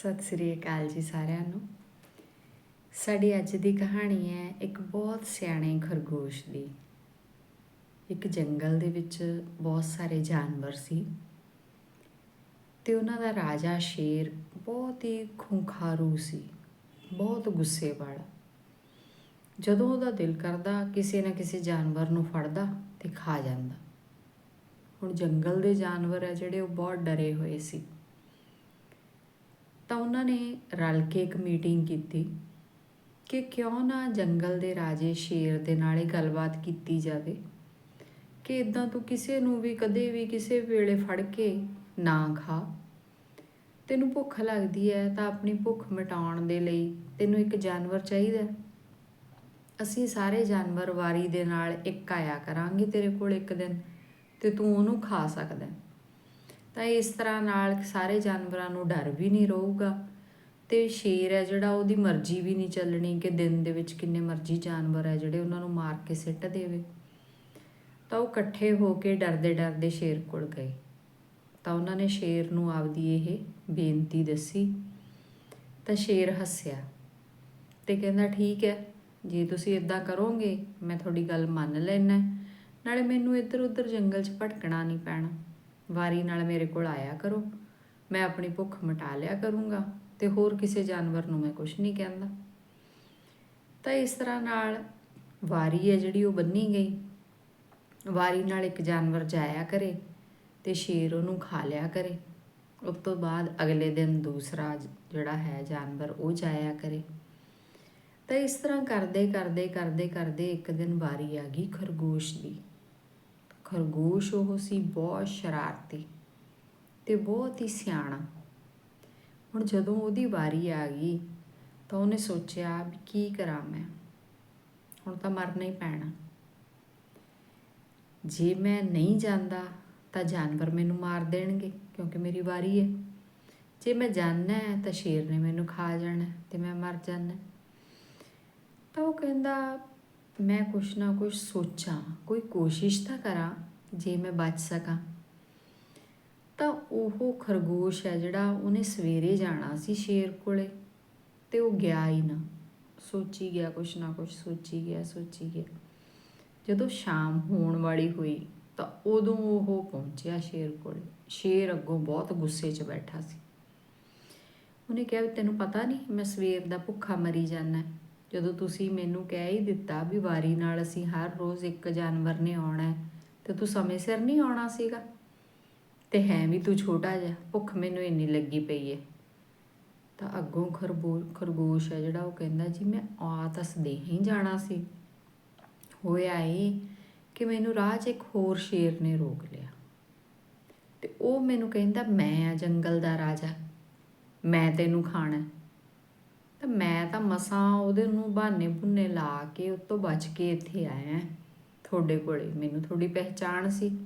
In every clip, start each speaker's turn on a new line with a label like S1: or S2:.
S1: ਸਤਿ ਸ੍ਰੀ ਅਕਾਲ ਜੀ ਸਾਰਿਆਂ ਨੂੰ। ਸਾਡੀ ਅੱਜ ਦੀ ਕਹਾਣੀ ਹੈ ਇੱਕ ਬਹੁਤ ਸਿਆਣੇ ਖਰਗੋਸ਼ ਦੀ। ਇੱਕ ਜੰਗਲ ਦੇ ਵਿੱਚ ਬਹੁਤ ਸਾਰੇ ਜਾਨਵਰ ਸੀ ਤੇ ਉਹਨਾਂ ਦਾ ਰਾਜਾ ਸ਼ੇਰ ਬਹੁਤ ਹੀ ਖੁੰਖਾਰੂ ਸੀ, ਬਹੁਤ ਗੁੱਸੇ ਵਾਲਾ ਜਦੋਂ ਉਹਦਾ ਦਿਲ ਕਰਦਾ, ਕਿਸੇ ਨਾ ਕਿਸੇ ਜਾਨਵਰ ਨੂੰ ਫੜਦਾ ਤੇ ਖਾ ਜਾਂਦਾ। ਹੁਣ ਜੰਗਲ ਦੇ ਜਾਨਵਰ ਹੈ ਜਿਹੜੇ, ਉਹ ਬਹੁਤ ਡਰੇ ਹੋਏ ਸੀ। ਤਾਂ ਉਹਨਾਂ ਨੇ ਰਲ ਕੇ ਇੱਕ ਮੀਟਿੰਗ ਕੀਤੀ ਕਿ ਕਿਉਂ ਨਾ ਜੰਗਲ ਦੇ ਰਾਜੇ ਸ਼ੇਰ ਦੇ ਨਾਲ ਇਹ ਗੱਲਬਾਤ ਕੀਤੀ ਜਾਵੇ, ਕਿ ਇਦਾਂ ਤੂੰ ਕਿਸੇ ਨੂੰ ਵੀ ਕਦੇ ਵੀ ਕਿਸੇ ਵੇਲੇ ਫੜ ਕੇ ਨਾ ਖਾ ਤੈਨੂੰ ਭੁੱਖ ਲੱਗਦੀ ਹੈ ਤਾਂ ਆਪਣੀ ਭੁੱਖ ਮਿਟਾਉਣ ਦੇ ਲਈ ਤੈਨੂੰ ਇੱਕ ਜਾਨਵਰ ਚਾਹੀਦਾ ਅਸੀਂ ਸਾਰੇ ਜਾਨਵਰ ਵਾਰੀ ਦੇ ਨਾਲ ਇੱਕ ਆਇਆ ਕਰਾਂਗੇ ਤੇਰੇ ਕੋਲ ਇੱਕ ਦਿਨ ਤੇ ਤੂੰ ਉਹਨੂੰ ਖਾ ਸਕਦਾ ਹੈ। ਤਾਂ ਇਸ ਤਰ੍ਹਾਂ ਨਾਲ ਸਾਰੇ ਜਾਨਵਰਾਂ ਨੂੰ ਡਰ ਵੀ ਨਹੀਂ ਰਹੂਗਾ। ਤੇ ਸ਼ੇਰ ਹੈ ਜਿਹੜਾ, ਉਹਦੀ ਮਰਜ਼ੀ ਵੀ ਨਹੀਂ ਚੱਲਣੀ ਕਿ ਦਿਨ ਦੇ ਵਿੱਚ ਕਿੰਨੇ ਮਰਜ਼ੀ ਜਾਨਵਰ ਹੈ ਜਿਹੜੇ ਉਹਨਾਂ ਨੂੰ ਮਾਰ ਕੇ ਸਿੱਟ ਦੇਵੇ। ਤਾਂ ਉਹ ਇਕੱਠੇ ਹੋ ਕੇ ਡਰਦੇ ਡਰਦੇ ਸ਼ੇਰ ਕੋਲ ਗਏ। ਤਾਂ ਉਹਨਾਂ ਨੇ ਸ਼ੇਰ ਨੂੰ ਆਪਦੀ ਇਹ ਬੇਨਤੀ ਦੱਸੀ। ਤਾਂ ਸ਼ੇਰ ਹੱਸਿਆ ਤੇ ਕਹਿੰਦਾ, ਠੀਕ ਹੈ, ਜੇ ਤੁਸੀਂ ਇਦਾਂ ਕਰੋਗੇ, ਮੈਂ ਤੁਹਾਡੀ ਗੱਲ ਮੰਨ ਲੈਣਾ ਨਾਲੇ ਮੈਨੂੰ ਇੱਧਰ ਉੱਧਰ ਜੰਗਲ 'ਚ ਭਟਕਣਾ ਨਹੀਂ ਪੈਣਾ। ਵਾਰੀ ਨਾਲ ਮੇਰੇ ਕੋਲ ਆਇਆ ਕਰੋ। ਮੈਂ ਆਪਣੀ ਭੁੱਖ ਮਿਟਾ ਲਿਆ ਕਰੂੰਗਾ ਤੇ ਹੋਰ ਕਿਸੇ ਜਾਨਵਰ ਨੂੰ ਮੈਂ ਕੁਝ ਨਹੀਂ ਕਹਿੰਦਾ। ਤਾਂ ਇਸ ਤਰ੍ਹਾਂ ਨਾਲ ਵਾਰੀ ਹੈ ਜਿਹੜੀ ਉਹ ਬੰਨੀ ਗਈ। ਵਾਰੀ ਨਾਲ ਇੱਕ ਜਾਨਵਰ ਜਾਇਆ ਕਰੇ ਤੇ ਸ਼ੇਰ ਉਹਨੂੰ ਖਾ ਲਿਆ ਕਰੇ। ਉਸ ਤੋਂ ਬਾਅਦ ਅਗਲੇ ਦਿਨ ਦੂਸਰਾ ਜਿਹੜਾ ਹੈ ਜਾਨਵਰ ਉਹ ਜਾਇਆ ਕਰੇ। ਤਾਂ ਇਸ ਤਰ੍ਹਾਂ ਕਰਦੇ ਕਰਦੇ ਕਰਦੇ ਕਰਦੇ ਇੱਕ ਦਿਨ ਵਾਰੀ ਆ ਗਈ ਖਰਗੋਸ਼ ਦੀ। ਖਰਗੋਸ਼, ਉਹ ਸੀ ਬਹੁਤ ਸ਼ਰਾਰਤੀ ਤੇ ਬਹੁਤ ਹੀ ਸਿਆਣਾ। ਹੁਣ ਜਦੋਂ ਉਹਦੀ ਵਾਰੀ ਆ ਗਈ, ਤਾਂ ਉਹਨੇ ਸੋਚਿਆ ਵੀ ਕੀ ਕਰਾਂ ਮੈਂ? ਹੁਣ ਤਾਂ ਮਰਨਾ ਹੀ ਪੈਣਾ। ਜੇ ਮੈਂ ਨਹੀਂ ਜਾਂਦਾ, ਤਾਂ ਜਾਨਵਰ ਮੈਨੂੰ ਮਾਰ ਦੇਣਗੇ ਕਿਉਂਕਿ ਮੇਰੀ ਵਾਰੀ ਹੈ। ਜੇ ਮੈਂ ਜਾਣਾ ਹੈ ਤਾਂ ਸ਼ੇਰ ਨੇ ਮੈਨੂੰ ਖਾ ਜਾਣਾ ਤੇ ਮੈਂ ਮਰ ਜਾਣਾ ਤਾਂ ਉਹ ਕਹਿੰਦਾ ਮੈਂ ਕੁਛ ਨਾ ਕੁਛ ਸੋਚਾਂ, ਕੋਈ ਕੋਸ਼ਿਸ਼ ਤਾਂ ਕਰਾਂ ਜੇ ਮੈਂ ਬਚ ਸਕਾਂ। ਤਾਂ ਉਹ ਖਰਗੋਸ਼ ਹੈ ਜਿਹੜਾ ਉਹਨੇ ਸਵੇਰੇ ਜਾਣਾ ਸੀ ਸ਼ੇਰ ਕੋਲੇ ਤੇ ਉਹ ਗਿਆ ਹੀ ਨਾ। ਸੋਚੀ ਗਿਆ ਕੁਛ ਨਾ ਕੁਛ, ਸੋਚੀ ਗਿਆ ਸੋਚੀ ਗਿਆ। ਜਦੋਂ ਸ਼ਾਮ ਹੋਣ ਵਾਲੀ ਹੋਈ ਤਾਂ ਉਦੋਂ ਉਹ ਪਹੁੰਚਿਆ ਸ਼ੇਰ ਕੋਲ। ਸ਼ੇਰ ਅੱਗੋਂ ਬਹੁਤ ਗੁੱਸੇ 'ਚ ਬੈਠਾ ਸੀ। ਉਹਨੇ ਕਿਹਾ ਵੀ ਤੈਨੂੰ ਪਤਾ ਨਹੀਂ, ਮੈਂ ਸਵੇਰ ਦਾ ਭੁੱਖਾ ਮਰੀ ਜਾਂਦਾ। ਜਦੋਂ ਤੁਸੀਂ ਮੈਨੂੰ ਕਹਿ ਹੀ ਦਿੱਤਾ ਵੀ ਵਾਰੀ ਨਾਲ ਅਸੀਂ ਹਰ ਰੋਜ਼ ਇੱਕ ਜਾਨਵਰ ਨੇ ਆਉਣਾ ਹੈ, ਤੇ ਤੂੰ ਸਮੇਂ ਸਿਰ ਨਹੀਂ ਆਉਣਾ ਸੀਗਾ? ਤੇ ਹੈ ਵੀ ਤੂੰ ਛੋਟਾ ਜਿਹਾ, ਭੁੱਖ ਮੈਨੂੰ ਇੰਨੀ ਲੱਗੀ ਪਈ ਹੈ ਤਾਂ ਅੱਗੋਂ ਖਰਬੋ, ਖਰਗੋਸ਼ ਹੈ ਜਿਹੜਾ ਉਹ ਕਹਿੰਦਾ, ਜੀ ਮੈਂ ਆ ਤਾਂ ਸਦੇਹ ਹੀ ਜਾਣਾ ਸੀ। ਹੋਇਆ ਇਹ ਕਿ ਮੈਨੂੰ ਰਾਹ 'ਚ ਇੱਕ ਹੋਰ ਸ਼ੇਰ ਨੇ ਰੋਕ ਲਿਆ। ਤੇ ਉਹ ਮੈਨੂੰ ਕਹਿੰਦਾ, ਮੈਂ ਆ ਜੰਗਲ ਦਾ ਰਾਜਾ। ਮੈਂ ਤੈਨੂੰ ਖਾਣਾ ਤਾਂ ਮੈਂ ਤਾਂ ਮਸਾਂ ਉਹਦੇ ਨੂੰ ਬਹਾਨੇ ਬੁੰਨੇ ਲਾ ਕੇ ਉਹ ਤੋਂ ਬਚ ਕੇ ਇੱਥੇ ਆਇਆ ਤੁਹਾਡੇ ਕੋਲੇ। ਮੈਨੂੰ ਥੋੜੀ ਪਹਿਚਾਣ ਸੀ।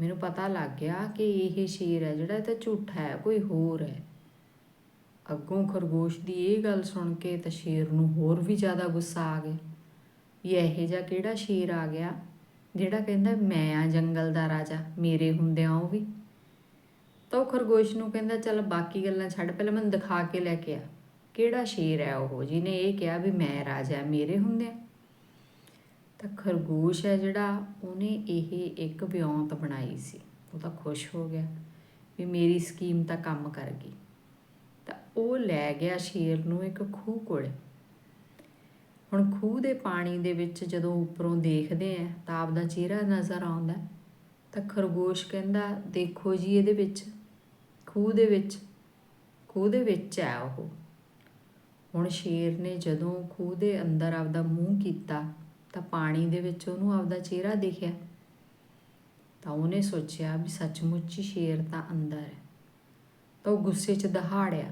S1: ਮੈਨੂੰ ਪਤਾ ਲੱਗ ਗਿਆ ਕਿ ਇਹ ਸ਼ੇਰ ਹੈ, ਜਿਹੜਾ ਇਹ ਤਾਂ ਝੂਠਾ ਹੈ, ਕੋਈ ਹੋਰ ਹੈ। ਅੱਗੋਂ ਖਰਗੋਸ਼ ਦੀ ਇਹ ਗੱਲ ਸੁਣ ਕੇ ਤਾਂ ਸ਼ੇਰ ਨੂੰ ਹੋਰ ਵੀ ਜ਼ਿਆਦਾ ਗੁੱਸਾ ਆ ਗਿਆ। ਵੀ ਇਹੋ ਜਿਹਾ ਕਿਹੜਾ ਸ਼ੇਰ ਆ ਗਿਆ, ਜਿਹੜਾ ਕਹਿੰਦਾ, ਮੈਂ ਆ ਜੰਗਲ ਦਾ ਰਾਜਾ, ਮੇਰੇ ਹੁੰਦਿਆਂ ਉਹ ਵੀ। ਤਾਂ ਉਹ ਖਰਗੋਸ਼ ਨੂੰ ਕਹਿੰਦਾ, ਚੱਲ ਬਾਕੀ ਗੱਲਾਂ ਛੱਡ, ਪਹਿਲਾਂ ਮੈਨੂੰ ਦਿਖਾ ਕੇ ਲੈ ਕੇ ਆ। ਕਿਹੜਾ ਸ਼ੇਰ ਹੈ ਉਹ ਜਿਹਨੇ ਇਹ ਕਿਹਾ ਵੀ ਮੈਂ ਰਾਜਾ, ਮੇਰੇ ਹੁੰਦਿਆਂ। ਤਾਂ ਖਰਗੋਸ਼ ਹੈ ਜਿਹੜਾ ਉਹਨੇ ਇਹ ਇੱਕ ਵਿਉਂਤ ਬਣਾਈ ਸੀ। ਉਹ ਤਾਂ ਖੁਸ਼ ਹੋ ਗਿਆ ਵੀ ਮੇਰੀ ਸਕੀਮ ਤਾਂ ਕੰਮ ਕਰ ਗਈ। ਤਾਂ ਉਹ ਲੈ ਗਿਆ ਸ਼ੇਰ ਨੂੰ ਇੱਕ ਖੂਹ ਕੋਲੇ। ਹੁਣ ਖੂਹ ਦੇ ਪਾਣੀ ਦੇ ਵਿੱਚ ਜਦੋਂ ਉੱਪਰੋਂ ਦੇਖਦੇ ਆ ਤਾਂ ਆਪਦਾ ਚਿਹਰਾ ਨਜ਼ਰ ਆਉਂਦਾ। ਤਾਂ ਖਰਗੋਸ਼ ਕਹਿੰਦਾ, ਦੇਖੋ ਜੀ ਇਹਦੇ ਵਿੱਚ, ਖੂਹ ਦੇ ਵਿੱਚ, ਖੂਹ ਦੇ ਵਿੱਚ ਹੈ ਉਹ। ਹੁਣ ਸ਼ੇਰ ਨੇ ਜਦੋਂ ਖੂਹ ਦੇ ਅੰਦਰ ਆਪਦਾ ਮੂੰਹ ਕੀਤਾ ਤਾਂ ਪਾਣੀ ਦੇ ਵਿੱਚ ਉਹਨੂੰ ਆਪਦਾ ਚਿਹਰਾ ਦਿਖਿਆ। ਤਾਂ ਉਹਨੇ ਸੋਚਿਆ ਵੀ ਸੱਚਮੁੱਚ ਹੀ ਸ਼ੇਰ ਤਾਂ ਅੰਦਰ ਹੈ। ਤਾਂ ਉਹ ਗੁੱਸੇ 'ਚ ਦਹਾੜਿਆ।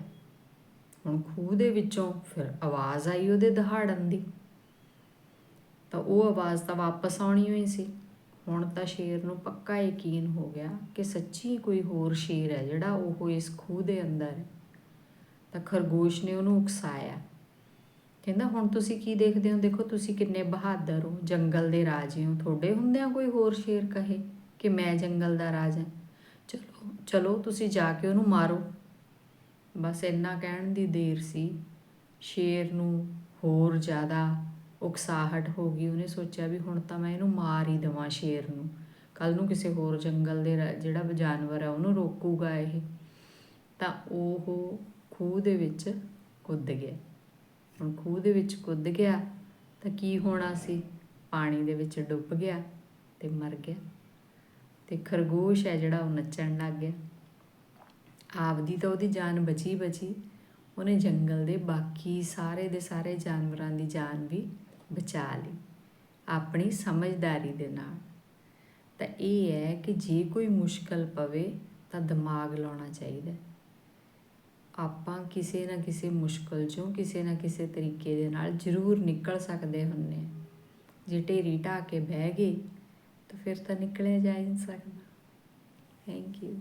S1: ਹੁਣ ਖੂਹ ਦੇ ਵਿੱਚੋਂ ਫਿਰ ਆਵਾਜ਼ ਆਈ ਉਹਦੇ ਦਹਾੜਨ ਦੀ। ਤਾਂ ਉਹ ਆਵਾਜ਼ ਤਾਂ ਵਾਪਸ ਆਉਣੀ ਹੋਈ ਸੀ। ਹੁਣ ਤਾਂ ਸ਼ੇਰ ਨੂੰ ਪੱਕਾ ਯਕੀਨ ਹੋ ਗਿਆ ਕਿ ਸੱਚੀ ਕੋਈ ਹੋਰ ਸ਼ੇਰ ਹੈ ਜਿਹੜਾ ਉਹ ਇਸ ਖੂਹ ਦੇ ਅੰਦਰ ਹੈ। ਤਾਂ ਖਰਗੋਸ਼ ਨੇ ਉਹਨੂੰ ਉਕਸਾਇਆ। ਕਹਿੰਦਾ, ਹੁਣ ਤੁਸੀਂ ਕੀ ਦੇਖਦੇ ਹੋ? ਦੇਖੋ, ਤੁਸੀਂ ਕਿੰਨੇ ਬਹਾਦਰ ਹੋ। ਜੰਗਲ ਦੇ ਰਾਜੇ ਹੋ। ਤੁਹਾਡੇ ਹੁੰਦਿਆਂ ਕੋਈ ਹੋਰ ਸ਼ੇਰ ਕਹੇ ਕਿ ਮੈਂ ਜੰਗਲ ਦਾ ਰਾਜਾ ਚਲੋ ਚਲੋ, ਤੁਸੀਂ ਜਾ ਕੇ ਉਹਨੂੰ ਮਾਰੋ। ਬਸ ਇੰਨਾ ਕਹਿਣ ਦੀ ਦੇਰ ਸੀ। ਸ਼ੇਰ ਨੂੰ ਹੋਰ ਜ਼ਿਆਦਾ ਉਕਸਾਹਟ ਹੋ ਗਈ। ਉਹਨੇ ਸੋਚਿਆ ਵੀ ਹੁਣ ਤਾਂ ਮੈਂ ਇਹਨੂੰ ਮਾਰ ਹੀ ਦੇਵਾਂ ਸ਼ੇਰ ਨੂੰ। ਕੱਲ ਨੂੰ ਕਿਸੇ ਹੋਰ ਜੰਗਲ ਦੇ ਰ- ਜਿਹੜਾ ਜਾਨਵਰ ਹੈ ਉਹਨੂੰ ਰੋਕੂਗਾ ਇਹ। ਤਾਂ ਉਹ ਖੂਹ ਦੇ ਵਿੱਚ ਕੁੱਦ ਗਿਆ। ਹੁਣ ਖੂਹ ਦੇ ਵਿੱਚ ਕੁੱਦ ਗਿਆ ਤਾਂ ਕੀ ਹੋਣਾ ਸੀ? ਪਾਣੀ ਦੇ ਵਿੱਚ ਡੁੱਬ ਗਿਆ ਤੇ ਮਰ ਗਿਆ। ਤੇ ਖਰਗੋਸ਼ ਹੈ ਜਿਹੜਾ ਉਹ ਨੱਚਣ ਲੱਗ ਗਿਆ। ਆਪਦੀ ਤਾਂ ਉਹਦੀ ਜਾਨ ਬਚੀ ਬਚੀ ਉਹਨੇ ਜੰਗਲ ਦੇ ਬਾਕੀ ਸਾਰੇ ਦੇ ਸਾਰੇ ਜਾਨਵਰਾਂ ਦੀ ਜਾਨ ਵੀ ਬਚਾ ਲਈ ਆਪਣੀ ਸਮਝਦਾਰੀ ਦੇ ਨਾਲ। ਤਾਂ ਇਹ ਹੈ ਕਿ ਜੇ ਕੋਈ ਮੁਸ਼ਕਲ ਪਵੇ ਤਾਂ ਦਿਮਾਗ ਲਾਉਣਾ ਚਾਹੀਦਾ। ਆਪਾਂ ਕਿਸੇ ਨਾ ਕਿਸੇ ਮੁਸ਼ਕਲ ਚੋਂ ਕਿਸੇ ਨਾ ਕਿਸੇ ਤਰੀਕੇ ਦੇ ਨਾਲ ਜ਼ਰੂਰ ਨਿਕਲ ਸਕਦੇ ਹੁੰਨੇ ਹਾਂ। ਜੇ ਢੇਰੀ ਢਾਹ ਕੇ ਬਹਿ ਗਏ ਤਾਂ ਫਿਰ ਤਾਂ ਨਿਕਲਿਆ ਜਾ ਹੀ ਨਹੀਂ ਸਕਦਾ ਥੈਂਕ ਯੂ